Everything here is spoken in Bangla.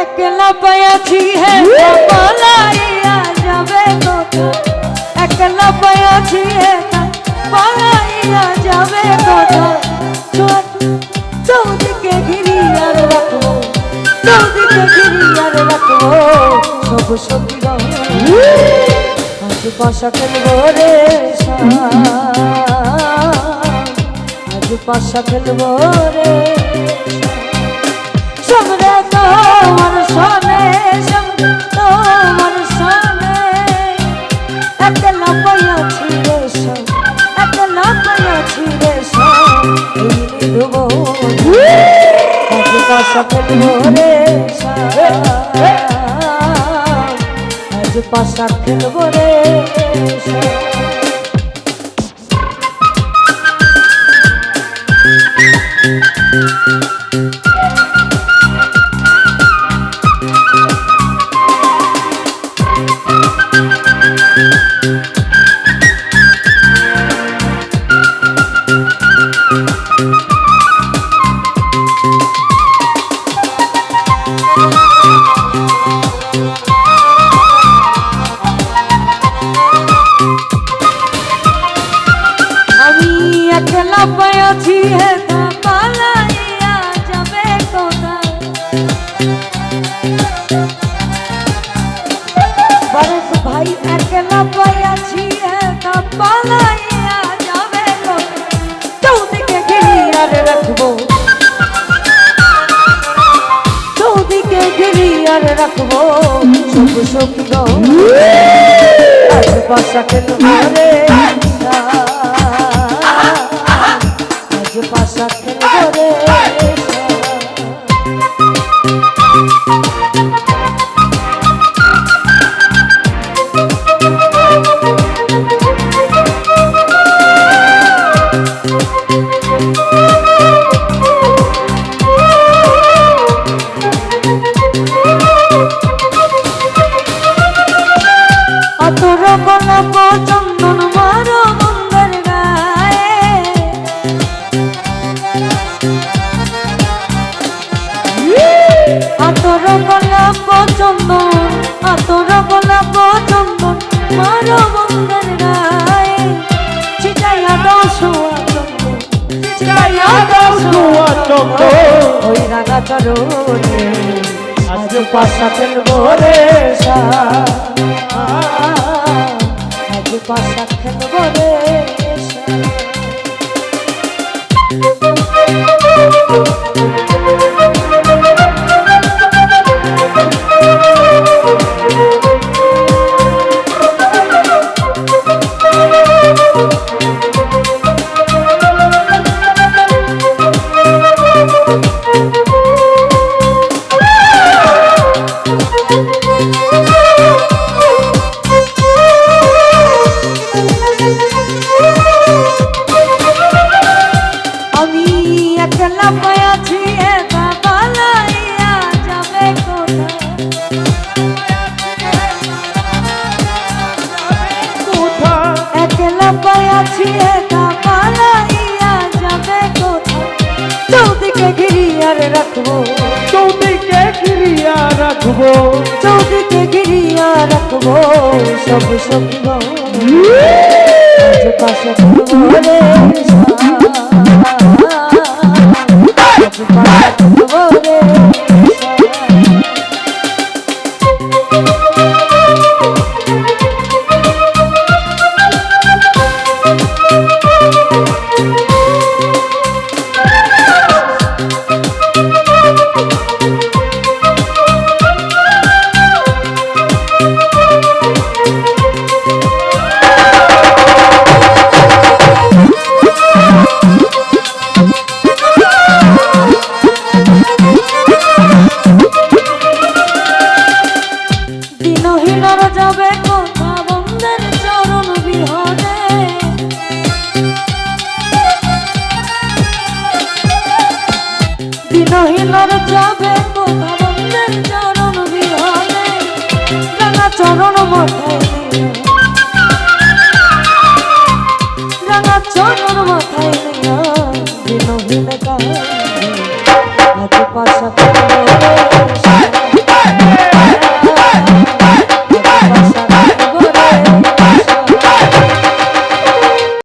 একলা পায়াছি হে পালাইয়া যাবে কথা। একলা পায়াছি হে পালাইয়া যাবে কথা। চৌদিকে ঘিরিয়ার রাখব চৌদিকে ঘিরিয়ার রাখব সব সখী আজ পাশা খেলব রে। আজ পাশা খেলব রে আজ পাশা খেলব রে শাম। আজ পাশা খেলব রে ঘিরিয়ার রাখব সুখ সখী গো আজ পাশা খেল রে আজ পাশা গোলাপ চন্দন আতর গোলাপ চন্দন মারো মন্দার গায়ে। ছিটাইয়া দাও সোয়া চন্দন দাও চন্দন। ওই রাঙা চরণে আজ পাশা ফেলব রে আজ পাশা খেলব রে সা। ঘিরিয়ার রাখব। চৌদিকে ঘিরিয়া রাখব। চৌদিকে ঘিরিয়া রাখব। সব সখী গো আজ পাশে নহিলর যাবে কোথা বন্ধের চরণ বিহনে রাঙা চরণ মাথায় রাঙা চরণ মাথায় নহিল কাহে